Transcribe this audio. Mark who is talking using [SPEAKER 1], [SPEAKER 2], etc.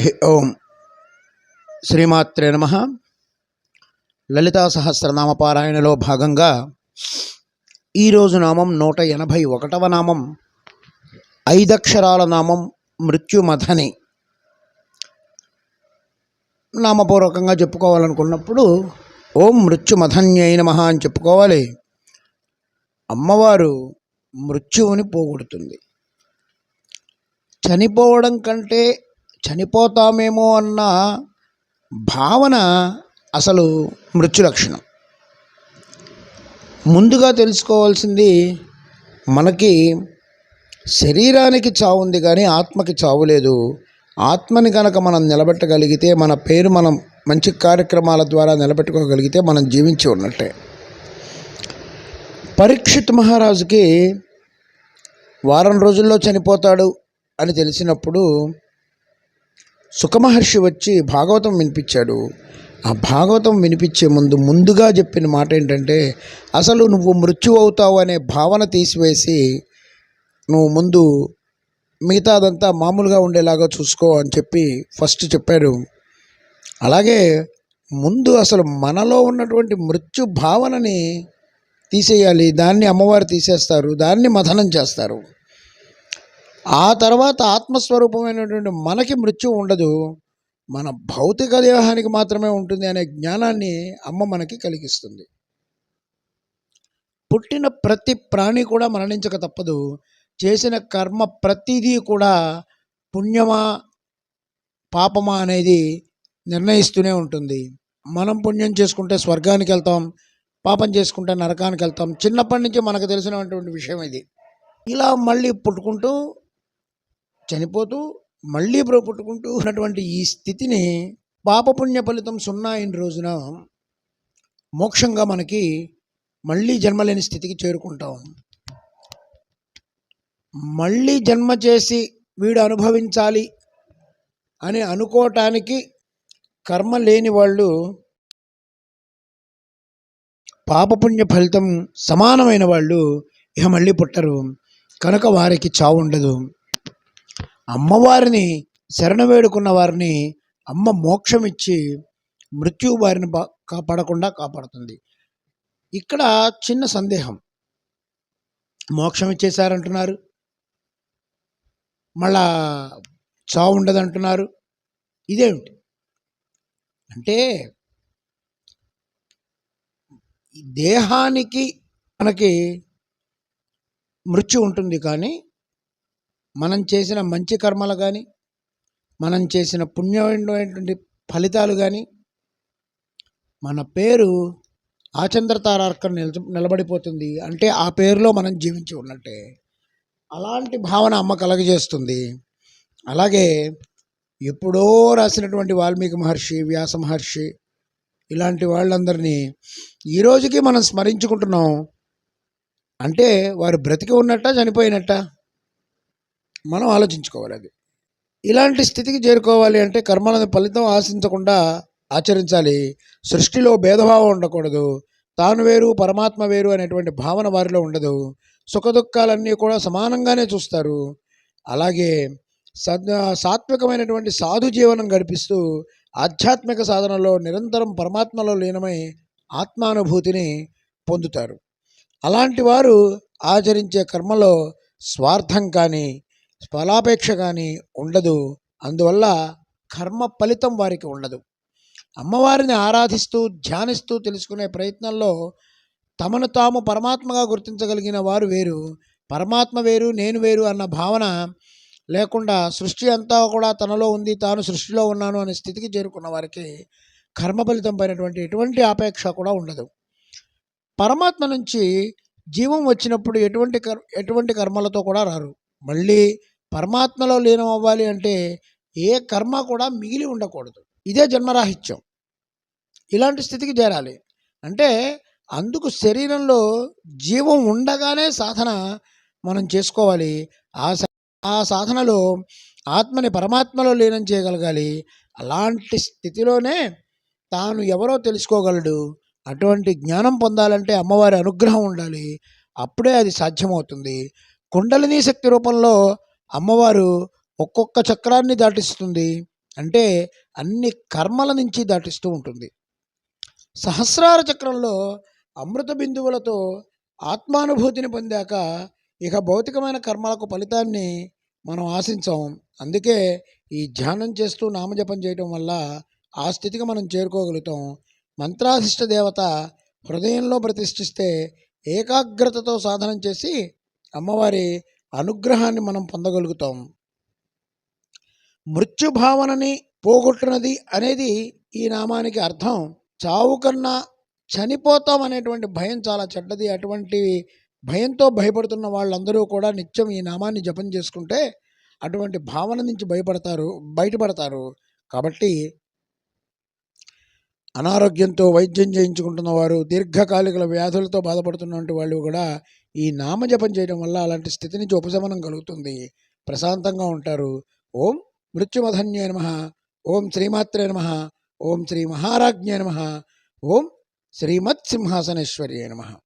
[SPEAKER 1] హి ఓం శ్రీమాత్రే నమ. లలితా సహస్రనామ పారాయణలో భాగంగా ఈరోజు నామం నూట ఎనభై ఒకటవ నామం ఐదక్షరాల నామం మృత్యుమథని నామపూర్వకంగా చెప్పుకోవాలనుకున్నప్పుడు ఓం మృత్యుమథన్యై నమ అని చెప్పుకోవాలి. అమ్మవారు మృత్యువుని పోగొడుతుంది. చనిపోవడం కంటే చనిపోతామేమో అన్న భావన అసలు మృత్యు లక్షణం. ముందుగా తెలుసుకోవాల్సింది మనకి శరీరానికి చావు ఉంది కానీ ఆత్మకి చావు లేదు. ఆత్మని కనుక మనం నిలబెట్టగలిగితే మన పేరు మనం మంచి కార్యక్రమాల ద్వారా నిలబెట్టుకోగలిగితే మనం జీవించి ఉన్నట్టే. పరీక్షిత్ మహారాజుకి వారం రోజుల్లో చనిపోతాడు అని తెలిసినప్పుడు సుఖమహర్షి వచ్చి భాగవతం వినిపించాడు. ఆ భాగవతం వినిపించే ముందు ముందుగా చెప్పిన మాట ఏంటంటే అసలు నువ్వు మృత్యు అవుతావు అనే భావన తీసివేసి నువ్వు ముందు మిగతాదంతా మామూలుగా ఉండేలాగా చూసుకో అని చెప్పి ఫస్ట్ చెప్పాడు. అలాగే ముందు అసలు మనలో ఉన్నటువంటి మృత్యు భావనని తీసేయాలి. దాన్ని అమ్మవారు తీసేస్తారు. దాన్ని మథనం చేస్తారు. ఆ తర్వాత ఆత్మస్వరూపమైనటువంటి మనకి మృత్యు ఉండదు. మన భౌతిక దేహానికి మాత్రమే ఉంటుంది అనే జ్ఞానాన్ని అమ్మ మనకి కలిగిస్తుంది. పుట్టిన ప్రతి ప్రాణి కూడా మరణించక తప్పదు. చేసిన కర్మ ప్రతిదీ కూడా పుణ్యమా పాపమా అనేది నిర్ణయిస్తూనే ఉంటుంది. మనం పుణ్యం చేసుకుంటే స్వర్గానికి వెళ్తాం పాపం చేసుకుంటే నరకానికి వెళ్తాం. చిన్నప్పటి నుంచి మనకు తెలిసినటువంటి విషయం ఇది. ఇలా మళ్ళీ పుట్టుకుంటూ చనిపోతూ మళ్ళీ ఇప్పుడు పుట్టుకుంటూ ఉన్నటువంటి ఈ స్థితిని పాపపుణ్య ఫలితం సున్నా అయిన రోజున మోక్షంగా మనకి మళ్ళీ జన్మలేని స్థితికి చేరుకుంటాం. మళ్ళీ జన్మ చేసి వీడు అనుభవించాలి అని అనుకోవటానికి కర్మ లేని వాళ్ళు పాపపుణ్య ఫలితం సమానమైన వాళ్ళు ఇక మళ్ళీ పుట్టరు. కనుక వారికి చావు ఉండదు. అమ్మవారిని శరణ వేడుకున్న వారిని అమ్మ మోక్షం ఇచ్చి మృత్యు బారిన బా- కాపాడకుండా కాపాడుతుంది. ఇక్కడ చిన్న సందేహం. మోక్షం ఇచ్చేశారంటున్నారు. మళ్ళా చావు ఉండదంటున్నారు. ఇదేమిటి? అంటే దేహానికి మనకి మృత్యు ఉంటుంది కానీ మనం చేసిన మంచి కర్మలు కానీ మనం చేసిన పుణ్యమైనటువంటి ఫలితాలు కానీ మన పేరు ఆచంద్ర తారార్కం నిల నిలబడిపోతుంది. అంటే ఆ పేరులో మనం జీవించి ఉన్నట్టే. అలాంటి భావన అమ్మ కలగజేస్తుంది. అలాగే ఎప్పుడో రాసినటువంటి వాల్మీకి మహర్షి వ్యాస మహర్షి ఇలాంటి వాళ్ళందరినీ ఈ రోజుకి మనం స్మరించుకుంటున్నాం. అంటే వారు బ్రతికి ఉన్నట్ట చనిపోయినట్ట? మనం ఆలోచించుకోవాలి అది. ఇలాంటి స్థితికి చేరుకోవాలి అంటే కర్మలను ఫలితం ఆశించకుండా ఆచరించాలి. సృష్టిలో భేదభావం ఉండకూడదు. తాను వేరు పరమాత్మ వేరు అనేటువంటి భావన వారిలో ఉండదు. సుఖదుఖాలన్నీ కూడా సమానంగానే చూస్తారు. అలాగే సద్ సాత్వికమైనటువంటి సాధు జీవనం గడిపిస్తూ ఆధ్యాత్మిక సాధనలో నిరంతరం పరమాత్మలో లీనమై ఆత్మానుభూతిని పొందుతారు. అలాంటి వారు ఆచరించే కర్మలో స్వార్థం కానీ ఫలాపేక్ష కానీ ఉండదు. అందువల్ల కర్మ ఫలితం వారికి ఉండదు. అమ్మవారిని ఆరాధిస్తూ ధ్యానిస్తూ తెలుసుకునే ప్రయత్నంలో తమను తాము పరమాత్మగా గుర్తించగలిగిన వారు వేరు. పరమాత్మ వేరు నేను వేరు అన్న భావన లేకుండా సృష్టి అంతా కూడా తనలో ఉంది తాను సృష్టిలో ఉన్నాను అనే స్థితికి చేరుకున్న వారికి కర్మ ఫలితం పైనటువంటి ఎటువంటి ఆపేక్ష కూడా ఉండదు. పరమాత్మ నుంచి జీవం వచ్చినప్పుడు ఎటువంటి కర్ ఎటువంటి కర్మలతో కూడా రారు. మళ్ళీ పరమాత్మలో లీనం అవ్వాలి అంటే ఏ కర్మ కూడా మిగిలి ఉండకూడదు. ఇదే జన్మరాహిత్యం. ఇలాంటి స్థితికి చేరాలి. అంటే అందుకు శరీరంలో జీవం ఉండగానే సాధన మనం చేసుకోవాలి. ఆ సా- ఆ సాధనలో ఆత్మని పరమాత్మలో లీనం చేయగలగాలి. అలాంటి స్థితిలోనే తాను ఎవరో తెలుసుకోగలడు. అటువంటి జ్ఞానం పొందాలంటే అమ్మవారి అనుగ్రహం ఉండాలి. అప్పుడే అది సాధ్యమవుతుంది. కుండలిని శక్తి రూపంలో అమ్మవారు ఒక్కొక్క చక్రాన్ని దాటిస్తుంది. అంటే అన్ని కర్మల నుంచి దాటిస్తూ ఉంటుంది. సహస్రార చక్రంలో అమృత బిందువులతో ఆత్మానుభూతిని పొందాక ఇక భౌతికమైన కర్మలకు ఫలితాన్ని మనం ఆశించాం. అందుకే ఈ ధ్యానం చేస్తూ నామజపం చేయటం వల్ల ఆ స్థితికి మనం చేరుకోగలుగుతాం. మంత్రాధిష్ట దేవత హృదయంలో ప్రతిష్ఠిస్తే ఏకాగ్రతతో సాధనం చేసి అమ్మవారి అనుగ్రహాన్ని మనం పొందగలుగుతాం. మృత్యుభావనని పోగొట్టునది అనేది ఈ నామానికి అర్థం. చావు కన్నా చనిపోతాం అనేటువంటి భయం చాలా చెడ్డది. అటువంటి భయంతో భయపడుతున్న వాళ్ళందరూ కూడా నిత్యం ఈ నామాన్ని జపం చేసుకుంటే అటువంటి భావన నుంచి భయపడతారు బయటపడతారు. కాబట్టి అనారోగ్యంతో వైద్యం చేయించుకుంటున్న వారు దీర్ఘకాలిక వ్యాధులతో బాధపడుతున్నటువంటి వాళ్ళు కూడా ఈ నామజపం చేయడం వల్ల అలాంటి స్థితి నుంచి ఉపశమనం కలుగుతుంది. ప్రశాంతంగా ఉంటారు. ఓం మృత్యుమధన్యే నమ. ఓం శ్రీమాత్రే నమ. ఓం శ్రీ మహారాజ్ఞే నమ. ఓం శ్రీమత్ సింహాసనేశ్వర్యే నమ.